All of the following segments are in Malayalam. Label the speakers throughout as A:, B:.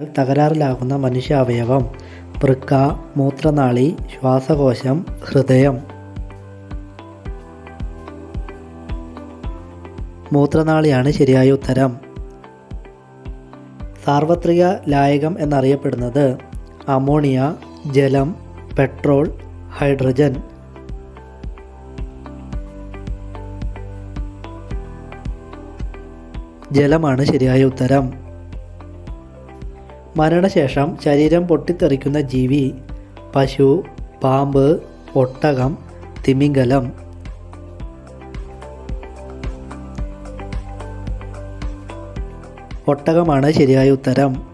A: തകരാറിലാകുന്ന മനുഷ്യാവയവം. വൃക്ക മൂത്രനാളി ശ്വാസകോശം ഹൃദയം. മൂത്രനാളിയാണ് ശരിയായ ഉത്തരം. സാർവത്രിക ലായകം എന്നറിയപ്പെടുന്നത് അമോണിയ ജലം പെട്രോൾ ഹൈഡ്രജൻ. ജലമാണ് ശരിയായ ഉത്തരം. മരണശേഷം ശരീരം പൊട്ടിത്തെറിക്കുന്ന ജീവി പശു പാമ്പ് ഒട്ടകം തിമിംഗലം. ഒട്ടകമാണ് ശരിയായ ഉത്തരം.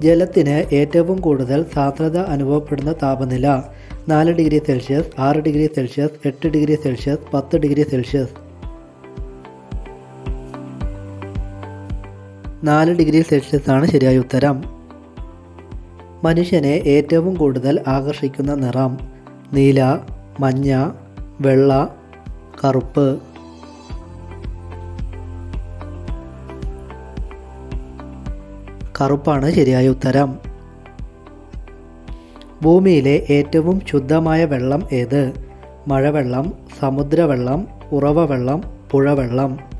A: ജലത്തിന് ഏറ്റവും കൂടുതൽ സാന്ദ്രത അനുഭവപ്പെടുന്ന താപനില നാല് ഡിഗ്രി സെൽഷ്യസ് ആറ് ഡിഗ്രി സെൽഷ്യസ് എട്ട് ഡിഗ്രി സെൽഷ്യസ് പത്ത് ഡിഗ്രി സെൽഷ്യസ്. നാല് ഡിഗ്രി സെൽഷ്യസ് ആണ് ശരിയായ ഉത്തരം. മനുഷ്യനെ ഏറ്റവും കൂടുതൽ ആകർഷിക്കുന്ന നിറം നീല മഞ്ഞ വെള്ള കറുപ്പ്. കറുപ്പാണ് ശരിയായ ഉത്തരം. ഭൂമിയിലെ ഏറ്റവും ശുദ്ധമായ വെള്ളം ഏത്? മഴവെള്ളം സമുദ്രവെള്ളം ഉറവ വെള്ളം പുഴവെള്ളം.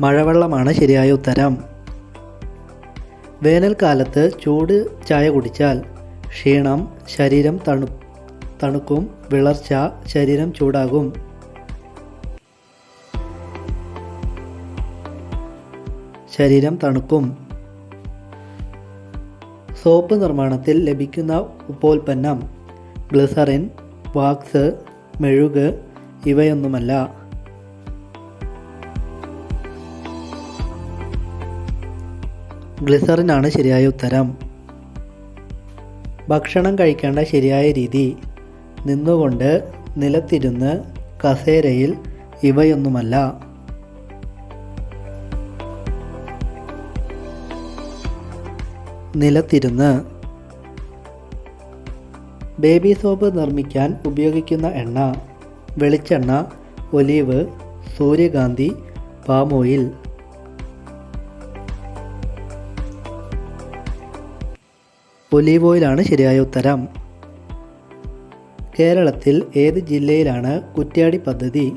A: മഴവെള്ളമാണ് ശരിയായ ഉത്തരം. വേനൽക്കാലത്ത് ചൂട് ചായ കുടിച്ചാൽ ക്ഷീണം ശരീരം തണു തണുക്കും വിളർച്ച ശരീരം ചൂടാകും. ശരീരം തണുക്കും. സോപ്പ് നിർമ്മാണത്തിൽ ലഭിക്കുന്ന ഉപോൽപ്പന്നം ഗ്ലിസറിൻ വാക്സ് മെഴുക് ഇവയൊന്നുമല്ല. ഗ്ലിസറിനാണ് ശരിയായ ഉത്തരം. ഭക്ഷണം കഴിക്കേണ്ട ശരിയായ രീതി നിന്നുകൊണ്ട് നിലത്തിരുന്ന് കസേരയിൽ ഇവയൊന്നുമല്ല. നിലത്തിരുന്ന് ബേബി സോപ്പ് നിർമ്മിക്കാൻ ഉപയോഗിക്കുന്ന എണ്ണ വെളിച്ചെണ്ണ ഒലീവ് സൂര്യകാന്തി പാം ഒലീവ് ഓയിലാണ് ശരിയായ ഉത്തരം. കേരളത്തിൽ ഏത് ജില്ലയിലാണ് കുറ്റ്യാടി പദ്ധതി?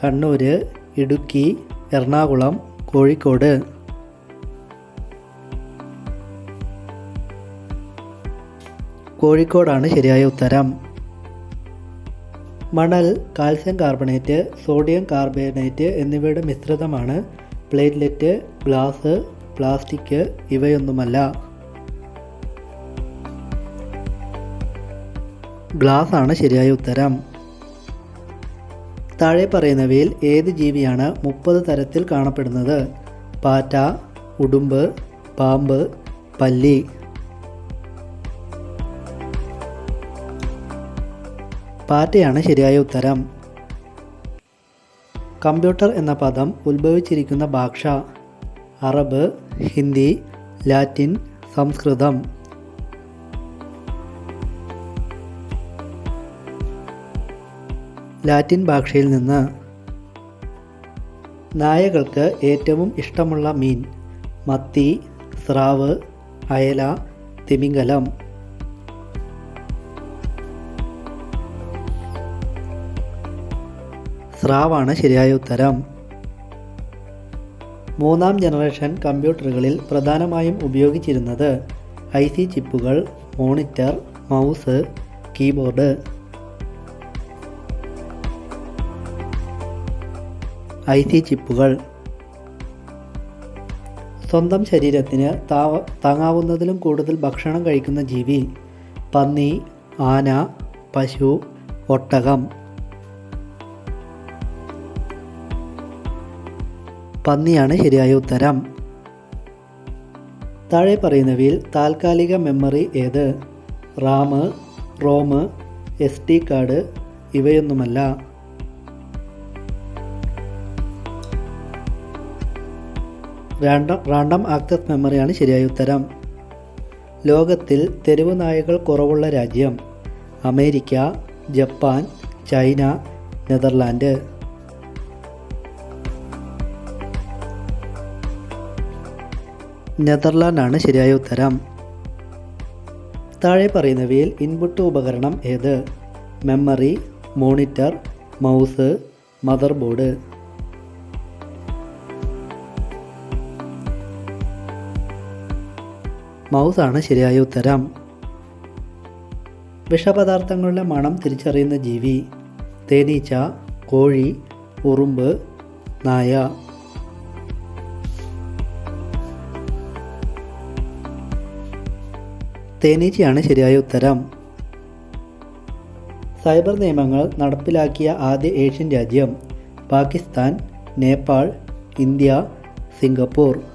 A: കണ്ണൂർ ഇടുക്കി എറണാകുളം കോഴിക്കോട്. കോഴിക്കോടാണ് ശരിയായ ഉത്തരം. മണൽ കാൽസ്യം കാർബണേറ്റ് സോഡിയം കാർബണേറ്റ് എന്നിവയുടെ മിശ്രിതമാണ് പ്ലേറ്റ്ലെറ്റ് ഗ്ലാസ് പ്ലാസ്റ്റിക് ഇവയൊന്നുമല്ല. ഗ്ലാസ് ആണ് ശരിയായ ഉത്തരം. താഴെ പറയുന്നവയിൽ ഏത് ജീവിയാണ് മുപ്പത് തരത്തിൽ കാണപ്പെടുന്നത്? പാറ്റ ഉടുമ്പ് പാമ്പ് പല്ലി. പാറ്റയാണ് ശരിയായ ഉത്തരം. കമ്പ്യൂട്ടർ എന്ന പദം ഉത്ഭവിച്ചിരിക്കുന്ന ഭാഷ. അറബ് ഹിന്ദി ലാറ്റിൻ സംസ്കൃതം. ലാറ്റിൻ ഭാഷയിൽ നിന്ന് നായകൾക്ക് ഏറ്റവും ഇഷ്ടമുള്ള മീൻ മത്തി സ്രാവ് അയല തിമിംഗലം. സ്രാവാണ് ശരിയായ ഉത്തരം. മൂന്നാം ജനറേഷൻ കമ്പ്യൂട്ടറുകളിൽ പ്രധാനമായും ഉപയോഗിച്ചിരുന്നത് ഐ സി ചിപ്പുകൾ monitor mouse keyboard. I C ചിപ്പുകൾ. സ്വന്തം ശരീരത്തിന് താവ താങ്ങാവുന്നതിലും കൂടുതൽ ഭക്ഷണം കഴിക്കുന്ന ജീവി പന്നി ആന പശു ഒട്ടകം. പന്നിയാണ് ശരിയായ ഉത്തരം. താഴെ പറയുന്നവയിൽ താൽക്കാലിക മെമ്മറി ഏത്? RAM ROM S D card ഇവയൊന്നുമല്ല. Random random access മെമ്മറിയാണ് ശരിയായ ഉത്തരം. ലോകത്തിൽ തെരുവ് നായകൾ കുറവുള്ള രാജ്യം. America Japan China Netherland. നെതർലാൻഡാണ് ശരിയായ ഉത്തരം. താഴെ പറയുന്നവയിൽ ഇൻപുട്ട് ഉപകരണം ഏത്? Memory monitor mouse motherboard മൗസാണ് ശരിയായ ഉത്തരം. വിഷപദാർത്ഥങ്ങളുടെ മണം തിരിച്ചറിയുന്ന ജീവി തേനീച്ച കോഴി ഉറുമ്പ് നായ. തേനീച്ചയാണ് ശരിയായ ഉത്തരം. സൈബർ നിയമങ്ങൾ നടപ്പിലാക്കിയ ആദ്യ ഏഷ്യൻ രാജ്യം പാകിസ്ഥാൻ നേപ്പാൾ ഇന്ത്യ സിംഗപ്പൂർ.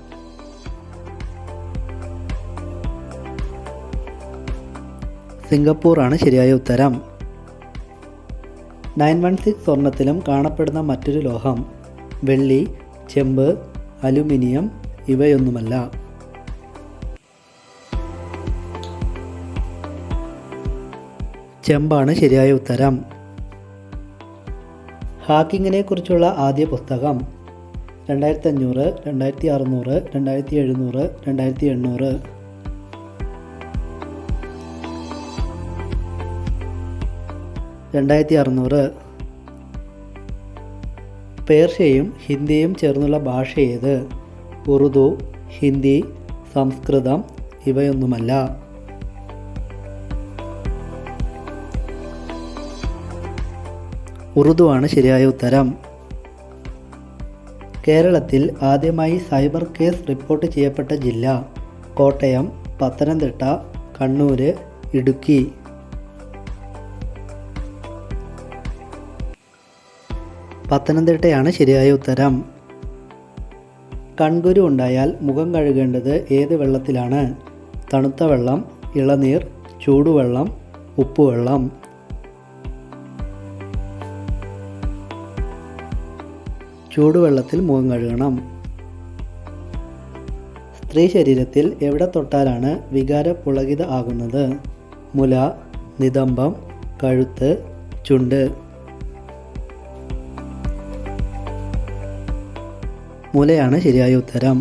A: സിംഗപ്പൂറാണ് ശരിയായ ഉത്തരം. നയൻ വൺ സിക്സ് സ്വർണത്തിലും കാണപ്പെടുന്ന മറ്റൊരു ലോഹം വെള്ളി ചെമ്പ് അലുമിനിയം ഇവയൊന്നുമല്ല. ചെമ്പാണ് ശരിയായ ഉത്തരം. ഹാക്കിങ്ങിനെ കുറിച്ചുള്ള ആദ്യ പുസ്തകം രണ്ടായിരത്തി അഞ്ഞൂറ് രണ്ടായിരത്തി അറുന്നൂറ് രണ്ടായിരത്തി എഴുന്നൂറ് രണ്ടായിരത്തി എണ്ണൂറ് രണ്ടായിരത്തി അറുന്നൂറ് പേർഷ്യയും ഹിന്ദിയും ചേർന്നുള്ള ഭാഷ ഏത്? ഉറുദു ഹിന്ദി സംസ്കൃതം ഇവയൊന്നുമല്ല. ഉറുദുവാണ് ശരിയായ ഉത്തരം. കേരളത്തിൽ ആദ്യമായി സൈബർ കേസ് റിപ്പോർട്ട് ചെയ്യപ്പെട്ട ജില്ല കോട്ടയം പത്തനംതിട്ട കണ്ണൂർ ഇടുക്കി. പത്തനംതിട്ടയാണ് ശരിയായ ഉത്തരം. കൺകുരു ഉണ്ടായാൽ മുഖം കഴുകേണ്ടത് ഏത് വെള്ളത്തിലാണ്? തണുത്ത വെള്ളം ഇളനീർ ചൂടുവെള്ളം ഉപ്പുവെള്ളം. ചൂടുവെള്ളത്തിൽ മുഖം കഴുകണം. സ്ത്രീ ശരീരത്തിൽ എവിടെ തൊട്ടാലാണ് വികാര പുളകിത ആകുന്നത്? മുല നിതംബം കഴുത്ത് ചുണ്ട്. മുലയാണ് ശരിയായ ഉത്തരം.